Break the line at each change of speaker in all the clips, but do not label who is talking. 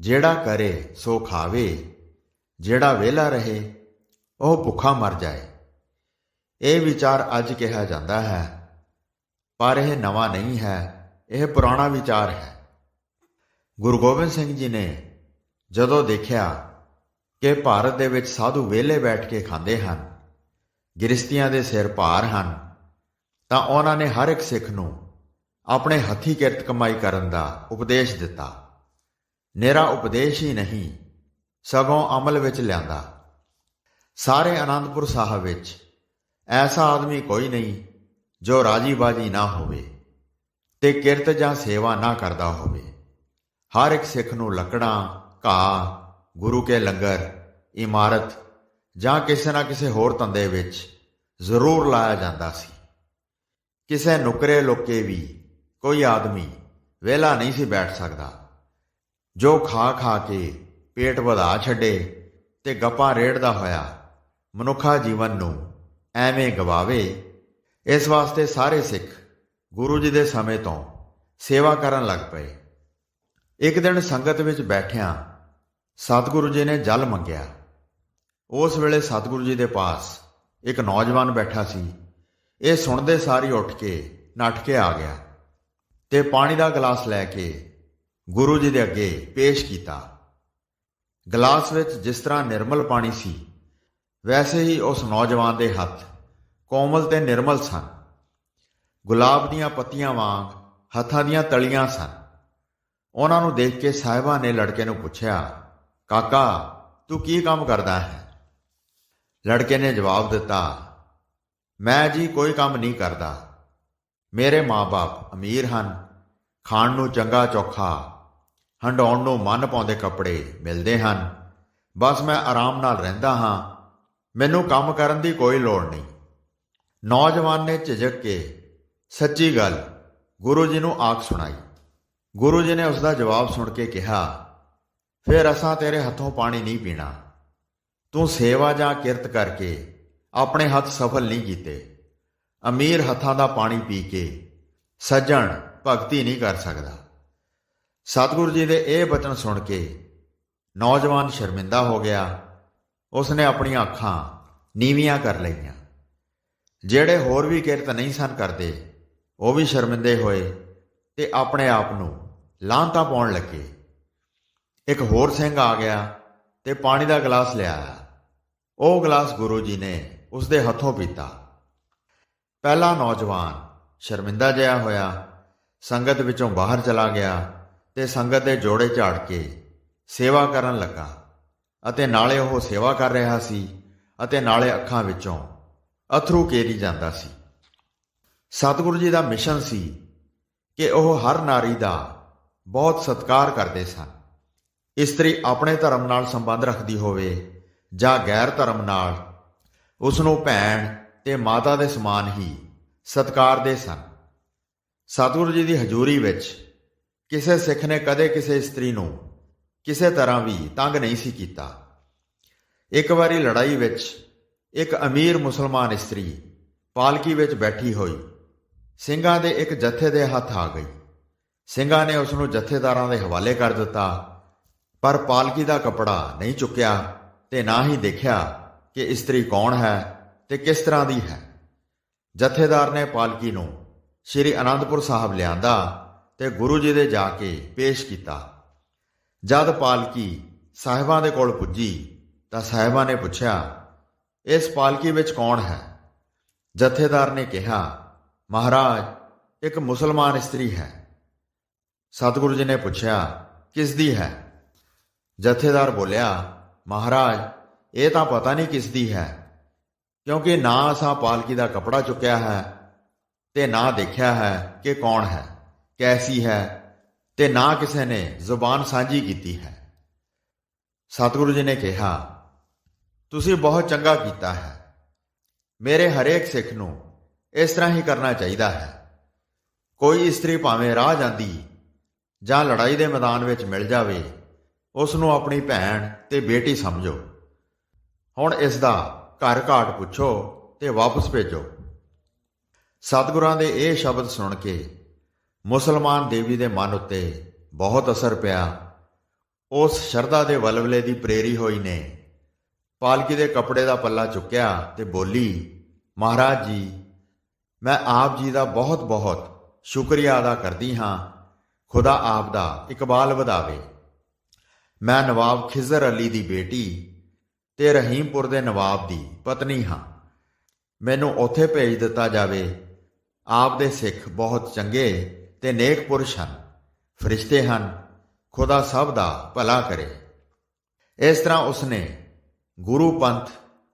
ਜਿਹੜਾ ਕਰੇ, ਸੋ ਖਾਵੇ। ਜਿਹੜਾ ਵਿਹਲਾ ਰਹੇ, ਉਹ ਭੁੱਖਾ ਮਰ ਜਾਏ। ਇਹ ਵਿਚਾਰ ਅੱਜ ਕਿਹਾ ਜਾਂਦਾ ਹੈ, ਪਰ ਇਹ ਨਵਾਂ ਨਹੀਂ ਹੈ, ਇਹ ਪੁਰਾਣਾ ਵਿਚਾਰ ਹੈ। ਗੁਰੂ ਗੋਬਿੰਦ ਸਿੰਘ ਜੀ ਨੇ ਜਦੋਂ ਦੇਖਿਆ ਕਿ ਭਾਰਤ ਦੇ ਵਿੱਚ ਸਾਧੂ ਵਿਹਲੇ ਬੈਠ ਕੇ ਖਾਂਦੇ ਹਨ ਗ੍ਰਸਤੀਆਂ ਦੇ ਸਿਰ ਭਾਰ ਹਨ, ਤਾਂ ਉਹਨਾਂ ਨੇ ਹਰ ਇੱਕ ਸਿੱਖ ਨੂੰ ਆਪਣੇ ਹੱਥੀ ਕਿਰਤ ਕਮਾਈ ਕਰਨ ਦਾ ਉਪਦੇਸ਼ ਦਿੱਤਾ। ਨਿਹਰਾ ਉਪਦੇਸ਼ ਹੀ ਨਹੀਂ, ਸਗੋਂ ਅਮਲ ਵਿੱਚ ਲਿਆਂਦਾ। ਸਾਰੇ ਆਨੰਦਪੁਰ ਸਾਹਿਬ ਵਿੱਚ ਐਸਾ ਆਦਮੀ ਕੋਈ ਨਹੀਂ ਜੋ ਰਾਜੀ ਬਾਜੀ ਨਾ ਹੋਵੇ ਤੇ ਕਿਰਤ ਜਾਂ ਸੇਵਾ ਨਾ ਕਰਦਾ ਹੋਵੇ। ਹਰ ਇੱਕ ਸਿੱਖ ਨੂੰ ਲੱਕੜਾਂ, ਘਾਹ, ਗੁਰੂ ਕੇ ਲੰਗਰ, ਇਮਾਰਤ ਜਾਂ ਕਿਸੇ ਨਾ ਕਿਸੇ ਹੋਰ ਧੰਦੇ ਵਿੱਚ ਜ਼ਰੂਰ ਲਾਇਆ ਜਾਂਦਾ ਸੀ। ਕਿਸੇ ਨੁਕਰੇ ਲੋਕੇ ਵੀ ਕੋਈ ਆਦਮੀ ਵਿਹਲਾ ਨਹੀਂ ਸੀ ਬੈਠ ਸਕਦਾ। ਜੋ ਖਾ ਖਾ ਕੇ ਪੇਟ ਵਧਾ ਛੱਡੇ ਤੇ ਗੱਪਾਂ ਰੇੜਦਾ ਹੋਇਆ ਮਨੁੱਖਾ ਜੀਵਨ ਨੂੰ ਐਵੇਂ ਗਵਾਵੇ, ਇਸ ਵਾਸਤੇ ਸਾਰੇ ਸਿੱਖ ਗੁਰੂ ਜੀ ਦੇ ਸਮੇਂ ਤੋਂ ਸੇਵਾ ਕਰਨ ਲੱਗ ਪਏ। ਇੱਕ ਦਿਨ ਸੰਗਤ ਵਿੱਚ ਬੈਠਿਆਂ ਸਤਿਗੁਰੂ ਜੀ ਨੇ ਜਲ ਮੰਗਿਆ। ਉਸ ਵੇਲੇ ਸਤਿਗੁਰੂ ਜੀ ਦੇ ਪਾਸ ਇੱਕ ਨੌਜਵਾਨ ਬੈਠਾ ਸੀ। ਇਹ ਸੁਣਦੇ ਸਾਰੀ ਉੱਠ ਕੇ ਨੱਠ ਕੇ ਆ ਗਿਆ ਤੇ ਪਾਣੀ ਦਾ ਗਲਾਸ ਲੈ ਕੇ ਗੁਰੂ ਜੀ ਦੇ ਅੱਗੇ ਪੇਸ਼ ਕੀਤਾ। ਗਲਾਸ ਵਿੱਚ ਜਿਸ ਤਰ੍ਹਾਂ ਨਿਰਮਲ ਪਾਣੀ ਸੀ, ਵੈਸੇ ਹੀ ਉਸ ਨੌਜਵਾਨ ਦੇ ਹੱਥ ਕੋਮਲ ਤੇ ਨਿਰਮਲ ਸਨ। ਗੁਲਾਬ ਦੀਆਂ ਪੱਤੀਆਂ ਵਾਂਗ ਹੱਥਾਂ ਦੀਆਂ ਤਲੀਆਂ ਸਨ। ਉਹਨਾਂ ਨੂੰ ਦੇਖ ਕੇ ਸਾਹਿਬਾ ਨੇ ਲੜਕੇ ਨੂੰ ਪੁੱਛਿਆ, ਕਾਕਾ, ਤੂੰ ਕੀ ਕੰਮ ਕਰਦਾ ਹੈ? ਲੜਕੇ ਨੇ ਜਵਾਬ ਦਿੱਤਾ, ਮੈਂ ਜੀ ਕੋਈ ਕੰਮ ਨਹੀਂ ਕਰਦਾ। ਮੇਰੇ ਮਾਪੇ ਅਮੀਰ ਹਨ, ਖਾਣ ਨੂੰ ਚੰਗਾ ਚੋਖਾ ਹੰਡਾਉਣ ਨੂੰ ਮਨ ਪਾਉਂਦੇ ਕੱਪੜੇ ਮਿਲਦੇ ਹਨ। ਬਸ ਮੈਂ ਆਰਾਮ ਨਾਲ ਰਹਿੰਦਾ ਹਾਂ। ਮੈਨੂੰ ਕੰਮ ਕਰਨ ਦੀ ਕੋਈ ਲੋੜ ਨਹੀਂ। ਨੌਜਵਾਨ ਨੇ ਝਿਜਕ ਕੇ ਸੱਚੀ ਗੱਲ ਗੁਰੂ ਜੀ ਨੂੰ ਆਖ ਸੁਣਾਈ। ਗੁਰੂ ਜੀ ਨੇ ਉਸ ਦਾ ਜਵਾਬ ਸੁਣ ਕੇ ਕਿਹਾ, ਫਿਰ ਅਸਾਂ ਤੇਰੇ ਹੱਥੋਂ ਪਾਣੀ ਨਹੀਂ ਪੀਣਾ। ਤੂੰ ਸੇਵਾ ਜਾਂ ਕਿਰਤ ਕਰਕੇ ਆਪਣੇ ਹੱਥ ਸਫਲ ਨਹੀਂ ਕੀਤੇ। ਅਮੀਰ ਹੱਥਾਂ ਦਾ ਪਾਣੀ ਪੀ ਕੇ ਸੱਜਣ ਭਗਤੀ ਨਹੀਂ ਕਰ ਸਕਦਾ। ਸਤਿਗੁਰੂ ਜੀ ਦੇ ਇਹ ਬਚਨ ਸੁਣ ਕੇ ਨੌਜਵਾਨ ਸ਼ਰਮਿੰਦਾ ਹੋ ਗਿਆ। ਉਸਨੇ ਆਪਣੀਆਂ ਅੱਖਾਂ ਨੀਵੀਆਂ ਕਰ ਲਈਆਂ। ਜਿਹੜੇ ਹੋਰ ਵੀ ਕਿਰਤ ਨਹੀਂ ਸਨ ਕਰਦੇ, ਉਹ ਵੀ ਸ਼ਰਮਿੰਦੇ ਹੋਏ ਤੇ ਆਪਣੇ ਆਪ ਨੂੰ ਲਾਂਤਾ ਪਾਉਣ ਲੱਗੇ। ਇੱਕ ਹੋਰ ਸਿੰਘ ਆ ਗਿਆ ਤੇ ਪਾਣੀ ਦਾ ਗਲਾਸ ਲਿਆਇਆ ਉਹ ਗਲਾਸ ਗੁਰੂ ਜੀ ਨੇ ਉਸ ਦੇ ਹੱਥੋਂ ਪੀਤਾ। ਪਹਿਲਾ ਨੌਜਵਾਨ ਸ਼ਰਮਿੰਦਾ ਜਿਹਾ ਹੋਇਆ। ਸੰਗਤ ਵਿੱਚੋਂ ਬਾਹਰ ਚਲਾ ਗਿਆ। ਤੇ ਸੰਗਤ ਦੇ ਜੋੜੇ ਝਾੜ ਕੇ ਸੇਵਾ ਕਰਨ ਲੱਗਾ ਅਤੇ ਨਾਲੇ ਉਹ ਸੇਵਾ ਕਰ ਰਿਹਾ ਸੀ ਅਤੇ ਨਾਲੇ ਅੱਖਾਂ ਵਿੱਚੋਂ ਅਥਰੂ ਕੇਰੀ ਜਾਂਦਾ ਸੀ। ਸਤਿਗੁਰੂ ਜੀ ਦਾ ਮਿਸ਼ਨ ਸੀ ਕਿ ਉਹ ਹਰ ਨਾਰੀ ਦਾ ਬਹੁਤ ਸਤਿਕਾਰ ਕਰਦੇ ਸਨ। ਇਸਤਰੀ ਆਪਣੇ ਧਰਮ ਨਾਲ ਸੰਬੰਧ ਰੱਖਦੀ ਹੋਵੇ ਜਾਂ ਗੈਰ ਧਰਮ ਨਾਲ ਉਸ ਨੂੰ ਭੈਣ ਤੇ ਮਾਤਾ ਦੇ ਸਮਾਨ ਹੀ ਸਤਿਕਾਰ ਦੇ ਸਨ। ਸਤਿਗੁਰੂ ਜੀ ਦੀ ਹਜ਼ੂਰੀ ਵਿੱਚ ਕਿਸੇ ਸਿੱਖ ਨੇ ਕਦੇ ਕਿਸੇ ਇਸਤਰੀ ਨੂੰ ਕਿਸੇ ਤਰ੍ਹਾਂ ਵੀ ਤੰਗ ਨਹੀਂ ਸੀ ਕੀਤਾ। ਇੱਕ ਵਾਰੀ ਲੜਾਈ ਵਿੱਚ ਇੱਕ ਅਮੀਰ ਮੁਸਲਮਾਨ ਇਸਤਰੀ ਪਾਲਕੀ ਵਿੱਚ ਬੈਠੀ ਹੋਈ ਸਿੰਘਾਂ ਦੇ ਇੱਕ ਜਥੇ ਦੇ ਹੱਥ ਆ ਗਈ। ਸਿੰਘਾਂ ਨੇ ਉਸ ਨੂੰ ਜਥੇਦਾਰਾਂ ਦੇ ਹਵਾਲੇ ਕਰ ਦਿੱਤਾ, ਪਰ ਪਾਲਕੀ ਦਾ ਕਪੜਾ ਨਹੀਂ ਚੁੱਕਿਆ ਤੇ ਨਾ ਹੀ ਦੇਖਿਆ ਕਿ ਇਸਤਰੀ ਕੌਣ ਹੈ ਤੇ ਕਿਸ ਤਰ੍ਹਾਂ ਦੀ ਹੈ। ਜਥੇਦਾਰ ਨੇ ਪਾਲਕੀ ਨੂੰ ਸ੍ਰੀ ਅਨੰਦਪੁਰ ਸਾਹਿਬ ਲਿਆਂਦਾ ਤੇ ਗੁਰੂ ਜੀ ਦੇ ਜਾ ਕੇ ਪੇਸ਼ ਕੀਤਾ। ਜਦ ਪਾਲਕੀ ਸਾਹਿਬਾਂ ਦੇ ਕੋਲ ਪੁੱਜੀ, ਤਾਂ ਸਾਹਿਬਾਂ ਨੇ ਪੁੱਛਿਆ, ਇਸ ਪਾਲਕੀ ਵਿੱਚ ਕੌਣ ਹੈ? ਜਥੇਦਾਰ ਨੇ ਕਿਹਾ, ਮਹਾਰਾਜ, ਇੱਕ ਮੁਸਲਮਾਨ ਇਸਤਰੀ ਹੈ। ਸਤਿਗੁਰੂ ਜੀ ਨੇ ਪੁੱਛਿਆ, ਕਿਸ ਦੀ ਹੈ? ਜਥੇਦਾਰ ਬੋਲਿਆ, ਮਹਾਰਾਜ, ਇਹ ਤਾਂ ਪਤਾ ਨਹੀਂ ਕਿਸ ਦੀ ਹੈ, ਕਿਉਂਕਿ ਨਾ ਅਸਾਂ ਪਾਲਕੀ ਦਾ ਕਪੜਾ ਚੁੱਕਿਆ ਹੈ ਤੇ ਨਾ ਦੇਖਿਆ ਹੈ ਕਿ ਕੌਣ ਹੈ। ਕੈਸੀ ਹੈ ਤੇ ਨਾ ਕਿਸੇ ਨੇ ਜ਼ੁਬਾਨ ਸਾਂਝੀ ਕੀਤੀ ਹੈ। ਸਤਿਗੁਰੂ ਜੀ ਨੇ ਕਿਹਾ, ਤੁਸੀਂ ਬਹੁਤ ਚੰਗਾ ਕੀਤਾ ਹੈ। ਮੇਰੇ ਹਰੇਕ ਸਿੱਖ ਨੂੰ ਇਸ ਤਰ੍ਹਾਂ ਹੀ ਕਰਨਾ ਚਾਹੀਦਾ ਹੈ। ਕੋਈ ਇਸਤਰੀ ਭਾਵੇਂ ਰਾਹ ਜਾਂਦੀ ਜਾਂ ਲੜਾਈ ਦੇ ਮੈਦਾਨ ਵਿੱਚ ਮਿਲ ਜਾਵੇ, ਉਸ ਨੂੰ ਆਪਣੀ ਭੈਣ ਤੇ ਬੇਟੀ ਸਮਝੋ। ਹੁਣ ਇਸ ਦਾ ਘਰ ਘਾਟ ਪੁੱਛੋ ਤੇ ਵਾਪਸ ਭੇਜੋ। ਸਤਿਗੁਰਾਂ ਦੇ ਇਹ ਸ਼ਬਦ ਸੁਣ ਕੇ ਮੁਸਲਮਾਨ ਦੇਵੀ ਦੇ ਮਨ ਉੱਤੇ ਬਹੁਤ ਅਸਰ ਪਿਆ। ਉਸ ਸ਼ਰਧਾ ਦੇ ਵਲਵਲੇ ਦੀ ਪ੍ਰੇਰੀ ਹੋਈ ਨੇ। ਪਾਲਕੀ ਦੇ ਕੱਪੜੇ ਦਾ ਪੱਲਾ ਚੁੱਕਿਆ ਤੇ ਬੋਲੀ, ਮਹਾਰਾਜ ਜੀ, ਮੈਂ ਆਪ ਜੀ ਦਾ ਬਹੁਤ ਬਹੁਤ ਸ਼ੁਕਰੀਆ ਅਦਾ ਕਰਦੀ ਹਾਂ। ਖੁਦਾ ਆਪ ਦਾ ਇਕਬਾਲ ਵਧਾਵੇ। ਮੈਂ ਨਵਾਬ ਖਿਜ਼ਰ ਅਲੀ ਦੀ ਬੇਟੀ ਤੇ ਰਹੀਮਪੁਰ ਦੇ ਨਵਾਬ ਦੀ ਪਤਨੀ ਹਾਂ। ਮੈਨੂੰ ਉੱਥੇ ਭੇਜ ਦਿੱਤਾ ਜਾਵੇ। ਆਪ ਦੇ ਸਿੱਖ ਬਹੁਤ ਚੰਗੇ ਤੇ ਨੇਕ ਪੁਰਸ਼ ਹਨ, ਫਰਿਸ਼ਤੇ ਹਨ, ਖੁਦਾ ਸਭ ਦਾ ਭਲਾ ਕਰੇ। ਇਸ ਤਰ੍ਹਾਂ ਉਸਨੇ ਗੁਰੂ ਪੰਥ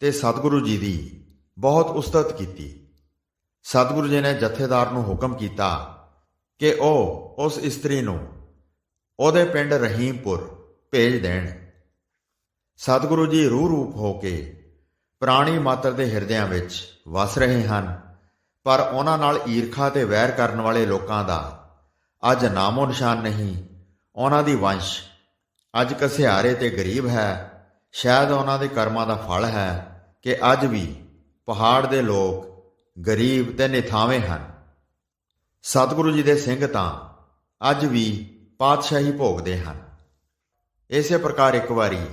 ਤੇ ਸਤਿਗੁਰੂ ਜੀ ਦੀ ਬਹੁਤ ਉਸਤਤ ਕੀਤੀ। ਸਤਿਗੁਰੂ ਜੀ ਨੇ ਜਥੇਦਾਰ ਨੂੰ ਹੁਕਮ ਕੀਤਾ ਕਿ ਉਹ ਉਸ ਇਸਤਰੀ ਨੂੰ ਉਹਦੇ ਪਿੰਡ ਰਹੀਮਪੁਰ ਭੇਜ ਦੇਣ। ਸਤਿਗੁਰੂ ਜੀ ਰੂਹ ਰੂਪ ਹੋ ਕੇ ਪ੍ਰਾਣੀ ਮਾਤਰ ਦੇ ਹਿਰਦਿਆਂ ਵਿੱਚ ਵਸ ਰਹੇ ਹਨ। ਪਰ ਉਹਨਾਂ ਨਾਲ ਈਰਖਾ ਤੇ ਵੈਰ ਕਰਨ ਵਾਲੇ ਲੋਕਾਂ ਦਾ ਅੱਜ ਨਾਮੋ ਨਿਸ਼ਾਨ ਨਹੀਂ, ਉਹਨਾਂ ਦੀ ਵੰਸ਼। ਅੱਜ ਕਸਿਆਰੇ ਤੇ ਗਰੀਬ ਹੈ, ਸ਼ਾਇਦ ਉਹਨਾਂ ਦੇ ਕਰਮਾਂ ਦਾ ਫਲ ਹੈ ਕਿ ਅੱਜ ਵੀ ਪਹਾੜ ਦੇ ਲੋਕ ਗਰੀਬ ਤੇ ਨਿਥਾਵੇਂ ਹਨ। ਸਤਿਗੁਰੂ ਜੀ ਦੇ ਸਿੰਘ ਤਾਂ ਅੱਜ ਵੀ ਪਾਤਸ਼ਾਹੀ ਭੋਗਦੇ ਹਨ। ਇਸੇ ਪ੍ਰਕਾਰ ਇੱਕ ਵਾਰੀ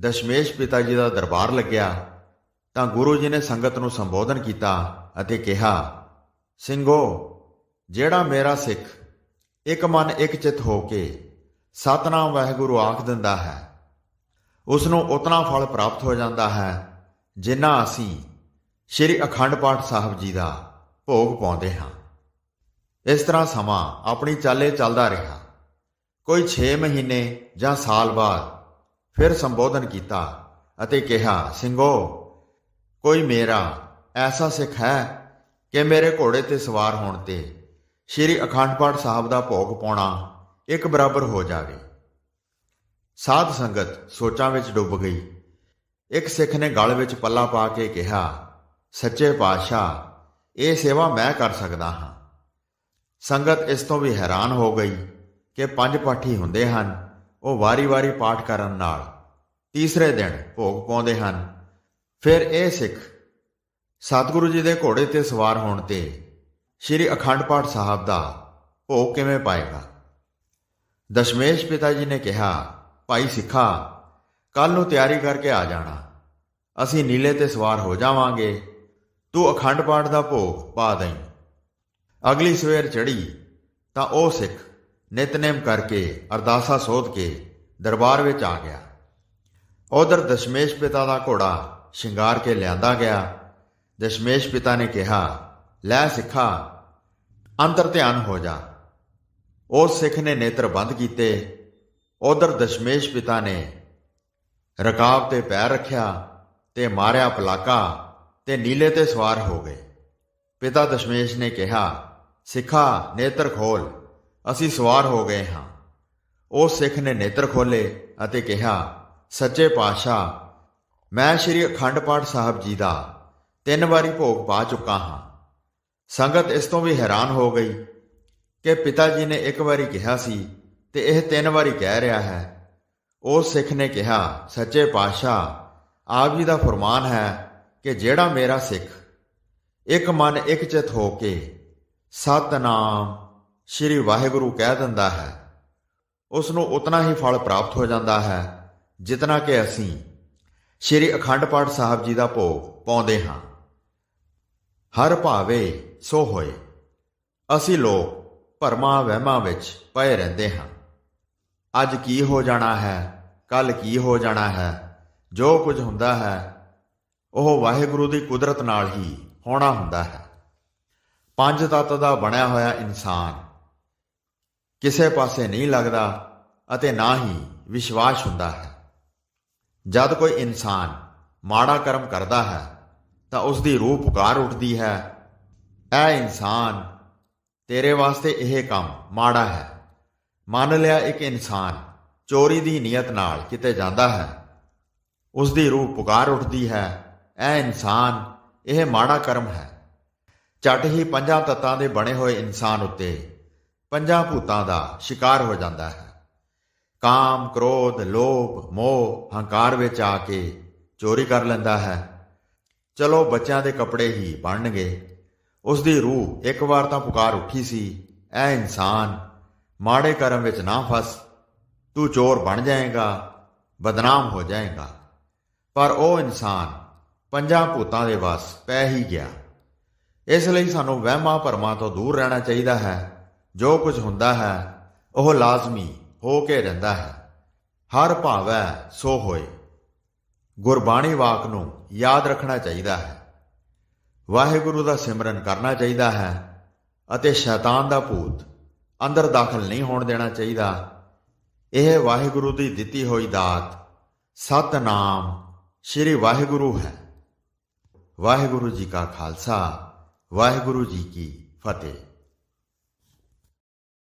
ਦਸ਼ਮੇਸ਼ ਪਿਤਾ ਜੀ ਦਾ ਦਰਬਾਰ ਲੱਗਿਆ। ਤਾਂ ਗੁਰੂ ਜੀ ਨੇ ਸੰਗਤ ਨੂੰ ਸੰਬੋਧਨ ਕੀਤਾ ਅਤੇ ਕਿਹਾ ਸਿੰਘੋ ਜਿਹੜਾ ਮੇਰਾ ਸਿੱਖ ਇੱਕ ਮਨ ਇੱਕ ਚਿਤ ਹੋ ਕੇ ਸਤਨਾਮ ਵਾਹਿਗੁਰੂ ਆਖ ਦਿੰਦਾ ਹੈ ਉਸ ਨੂੰ ਉਤਨਾ ਫਲ ਪ੍ਰਾਪਤ ਹੋ ਜਾਂਦਾ ਹੈ ਜਿੰਨਾ ਅਸੀਂ ਸ੍ਰੀ ਅਖੰਡ ਪਾਠ ਸਾਹਿਬ ਜੀ ਦਾ ਭੋਗ ਪਾਉਂਦੇ ਹਾਂ। ਇਸ ਤਰ੍ਹਾਂ ਸਮਾਂ ਆਪਣੀ ਚਾਲੇ ਚੱਲਦਾ ਰਿਹਾ। ਕੋਈ 6 ਮਹੀਨੇ ਜਾਂ ਸਾਲ ਬਾਅਦ ਫਿਰ ਸੰਬੋਧਨ ਕੀਤਾ ਅਤੇ ਕਿਹਾ ਸਿੰਘੋ ਕੋਈ ਮੇਰਾ ਐਸਾ ਸਿੱਖ ਹੈ ਕਿ ਮੇਰੇ ਘੋੜੇ ਤੇ ਸਵਾਰ ਹੋਣ ਤੇ ਸ੍ਰੀ ਅਖੰਡ ਪਾਠ ਸਾਹਿਬ ਦਾ ਭੋਗ ਪਾਉਣਾ ਇੱਕ ਬਰਾਬਰ ਹੋ ਜਾਵੇ। ਸਾਧ ਸੰਗਤ ਸੋਚਾਂ ਵਿੱਚ ਡੁੱਬ ਗਈ। ਇੱਕ ਸਿੱਖ ਨੇ ਗਲ ਵਿੱਚ ਪੱਲਾ ਪਾ ਕੇ ਕਿਹਾ, ਸੱਚੇ ਪਾਤਸ਼ਾਹ, ਇਹ ਸੇਵਾ ਮੈਂ ਕਰ ਸਕਦਾ ਹਾਂ। ਸੰਗਤ ਇਸ ਤੋਂ ਵੀ ਹੈਰਾਨ ਹੋ ਗਈ ਕਿ ਪੰਜ ਪਾਠੀ ਹੁੰਦੇ ਹਨ, ਉਹ ਵਾਰੀ-ਵਾਰੀ ਪਾਠ ਕਰਨ ਨਾਲ ਤੀਸਰੇ ਦਿਨ ਭੋਗ ਪਾਉਂਦੇ ਹਨ। ਫਿਰ ਇਹ ਸਿੱਖ ਸਤਿਗੁਰੂ ਜੀ ਦੇ ਘੋੜੇ ਤੇ ਸਵਾਰ ਹੋਣ ਤੇ ਸ੍ਰੀ ਅਖੰਡ ਪਾਠ ਸਾਹਿਬ ਦਾ ਭੋਗ ਕਿਵੇਂ ਪਾਏਗਾ? ਦਸ਼ਮੇਸ਼ ਪਿਤਾ ਜੀ ਨੇ ਕਿਹਾ, ਭਾਈ ਸਿੱਖਾ ਕੱਲ ਨੂੰ ਤਿਆਰੀ ਕਰਕੇ ਆ ਜਾਣਾ। ਅਸੀਂ ਨੀਲੇ ਤੇ ਸਵਾਰ ਹੋ ਜਾਵਾਂਗੇ। ਤੂੰ ਅਖੰਡ ਪਾਠ ਦਾ ਭੋਗ ਪਾ ਦੇਂ ਅਗਲੀ ਸਵੇਰ ਚੜੀ ਤਾਂ ਉਹ ਸਿੱਖ ਨਿਤਨੇਮ ਕਰਕੇ ਅਰਦਾਸਾ ਸੋਧ ਕੇ ਦਰਬਾਰ ਵਿੱਚ ਆ ਗਿਆ। ਉਧਰ ਦਸ਼ਮੇਸ਼ ਪਿਤਾ ਦਾ ਘੋੜਾ ਸ਼ਿੰਗਾਰ ਕੇ ਲਿਆਂਦਾ ਗਿਆ। ਦਸ਼ਮੇਸ਼ ਪਿਤਾ ਨੇ ਕਿਹਾ, ਲੈ ਸਿੱਖਾ, ਅੰਦਰ ਧਿਆਨ ਹੋ ਜਾ। ਉਸ ਸਿੱਖ ਨੇ ਨੇਤਰ ਬੰਦ ਕੀਤੇ। ਉਧਰ ਦਸ਼ਮੇਸ਼ ਪਿਤਾ ਨੇ ਰਕਾਬ ਤੇ ਪੈਰ ਰੱਖਿਆ ਤੇ ਮਾਰਿਆ ਪਲਾਕਾ ਤੇ ਨੀਲੇ ਤੇ ਸਵਾਰ ਹੋ ਗਏ। ਪਿਤਾ ਦਸ਼ਮੇਸ਼ ਨੇ ਕਿਹਾ, ਸਿੱਖਾ, ਨੇਤਰ ਖੋਲ, ਅਸੀਂ ਸਵਾਰ ਹੋ ਗਏ ਹਾਂ। ਉਸ ਸਿੱਖ ਨੇ ਨੇਤਰ ਖੋਲੇ ਅਤੇ ਕਿਹਾ, ਸੱਚੇ ਪਾਤਸ਼ਾਹ ਮੈਂ ਸ੍ਰੀ ਅਖੰਡ ਪਾਠ ਸਾਹਿਬ ਜੀ ਦਾ ਤਿੰਨ ਵਾਰੀ ਭੋਗ ਪਾ ਚੁੱਕਾ ਹਾਂ। ਸੰਗਤ ਇਸ ਤੋਂ ਵੀ ਹੈਰਾਨ ਹੋ ਗਈ ਕਿ ਪਿਤਾ ਜੀ ਨੇ ਇੱਕ ਵਾਰੀ ਕਿਹਾ ਸੀ ਤੇ ਇਹ ਤਿੰਨ ਵਾਰੀ ਕਹਿ ਰਿਹਾ ਹੈ। ਉਸ ਸਿੱਖ ਨੇ ਕਿਹਾ, ਸੱਚੇ ਪਾਤਸ਼ਾਹ, ਆਪ ਜੀ ਦਾ ਫਰਮਾਨ ਹੈ ਕਿ ਜਿਹੜਾ ਮੇਰਾ ਸਿੱਖ, ਇੱਕ ਮਨ ਇੱਕ ਚਿਤ ਹੋ ਕੇ ਸਤਨਾਮ ਸ਼੍ਰੀ ਵਾਹਿਗੁਰੂ ਕਹਿ ਦਿੰਦਾ ਹੈ, ਉਸ ਨੂੰ ਉਤਨਾ ਹੀ ਫਲ ਪ੍ਰਾਪਤ ਹੋ ਜਾਂਦਾ ਹੈ ਜਿਤਨਾ ਕਿ ਅਸੀਂ ਸ਼੍ਰੀ ਅਖੰਡ ਪਾਠ ਸਾਹਿਬ ਜੀ ਦਾ ਭੋਗ ਪਾਉਂਦੇ ਹਾਂ। ਹਰ ਭਾਵੇ ਸੋ ਹੋਏ। ਅਸੀਂ ਲੋਕ ਭਰਮਾਂ ਵਹਿਮਾਂ ਵਿੱਚ ਪਏ ਰਹਿੰਦੇ ਹਾਂ। ਅੱਜ ਕੀ ਹੋ ਜਾਣਾ ਹੈ ਕੱਲ ਕੀ ਹੋ ਜਾਣਾ ਹੈ, ਜੋ ਕੁਝ ਹੁੰਦਾ ਹੈ, ਉਹ ਵਾਹਿਗੁਰੂ ਦੀ ਕੁਦਰਤ ਨਾਲ ਹੀ ਹੋਣਾ ਹੁੰਦਾ ਹੈ। ਪੰਜ ਤੱਤ ਦਾ ਬਣਿਆ ਹੋਇਆ ਇਨਸਾਨ ਕਿਸੇ ਪਾਸੇ ਨਹੀਂ ਲੱਗਦਾ ਅਤੇ ਨਾ ਹੀ ਵਿਸ਼ਵਾਸ ਹੁੰਦਾ ਹੈ। ਜਦ ਕੋਈ ਇਨਸਾਨ ਮਾੜਾ ਕਰਮ ਕਰਦਾ ਹੈ, ਤਾਂ ਉਸ ਦੀ ਰੂਹ ਪੁਕਾਰ ਉੱਠਦੀ ਹੈ। ਐ ਇਨਸਾਨ, ਤੇਰੇ ਵਾਸਤੇ ਇਹ ਕੰਮ ਮਾੜਾ ਹੈ। ਮੰਨ ਲਿਆ ਇੱਕ ਇਨਸਾਨ ਚੋਰੀ ਦੀ ਨੀਅਤ ਨਾਲ ਕਿਤੇ ਜਾਂਦਾ ਹੈ। ਉਸ ਦੀ ਰੂਹ ਪੁਕਾਰ ਉੱਠਦੀ ਹੈ। ਐ ਇਨਸਾਨ, ਇਹ ਮਾੜਾ ਕਰਮ ਹੈ। ਝਟ ਹੀ ਪੰਜਾਂ ਤੱਤਾਂ ਦੇ ਬਣੇ ਹੋਏ ਇਨਸਾਨ ਉੱਤੇ ਪੰਜਾਂ ਭੂਤਾਂ ਦਾ ਸ਼ਿਕਾਰ ਹੋ ਜਾਂਦਾ ਹੈ। ਕਾਮ, ਕ੍ਰੋਧ, ਲੋਭ, ਮੋਹ, ਹੰਕਾਰ ਵਿੱਚ ਆ ਕੇ ਚੋਰੀ ਕਰ ਲੈਂਦਾ ਹੈ। ਚਲੋ ਬੱਚਿਆਂ ਦੇ ਕੱਪੜੇ ਹੀ ਬਣਨਗੇ। ਉਸ ਦੀ ਰੂਹ ਇੱਕ ਵਾਰ ਤਾਂ ਪੁਕਾਰ ਉੱਠੀ ਸੀ। ਐ ਇਨਸਾਨ, ਮਾੜੇ ਕਰਮ ਵਿੱਚ ਨਾ ਫਸ। ਤੂੰ ਚੋਰ ਬਣ ਜਾਏਗਾ, ਬਦਨਾਮ ਹੋ ਜਾਏਗਾ। ਪਰ ਉਹ ਇਨਸਾਨ ਪੰਜਾਂ ਭੂਤਾਂ ਦੇ ਵਸ ਪੈ ਹੀ ਗਿਆ। ਇਸ ਲਈ ਸਾਨੂੰ ਵਹਿਮਾਂ ਭਰਮਾਂ ਤੋਂ ਦੂਰ ਰਹਿਣਾ ਚਾਹੀਦਾ ਹੈ। ਜੋ ਕੁਝ ਹੁੰਦਾ ਹੈ, ਉਹ ਲਾਜ਼ਮੀ ਹੋ ਕੇ ਰਹਿੰਦਾ ਹੈ। ਹਰ ਭਾਵੈ ਸੋ ਹੋਏ। ਗੁਰਬਾਣੀ ਵਾਕ ਨੂੰ ਯਾਦ ਰੱਖਣਾ ਚਾਹੀਦਾ ਹੈ। ਵਾਹਿਗੁਰੂ ਦਾ ਸਿਮਰਨ ਕਰਨਾ ਚਾਹੀਦਾ ਹੈ ਅਤੇ ਸ਼ੈਤਾਨ ਦਾ ਭੂਤ ਅੰਦਰ ਦਾਖਲ ਨਹੀਂ ਹੋਣ ਦੇਣਾ ਚਾਹੀਦਾ। ਇਹ ਵਾਹਿਗੁਰੂ ਦੀ ਦਿੱਤੀ ਹੋਈ ਦਾਤ ਸਤਨਾਮ ਸ੍ਰੀ ਵਾਹਿਗੁਰੂ ਹੈ। ਵਾਹਿਗੁਰੂ ਜੀ ਕਾ ਖਾਲਸਾ, ਵਾਹਿਗੁਰੂ ਜੀ ਕੀ ਫਤਿਹ।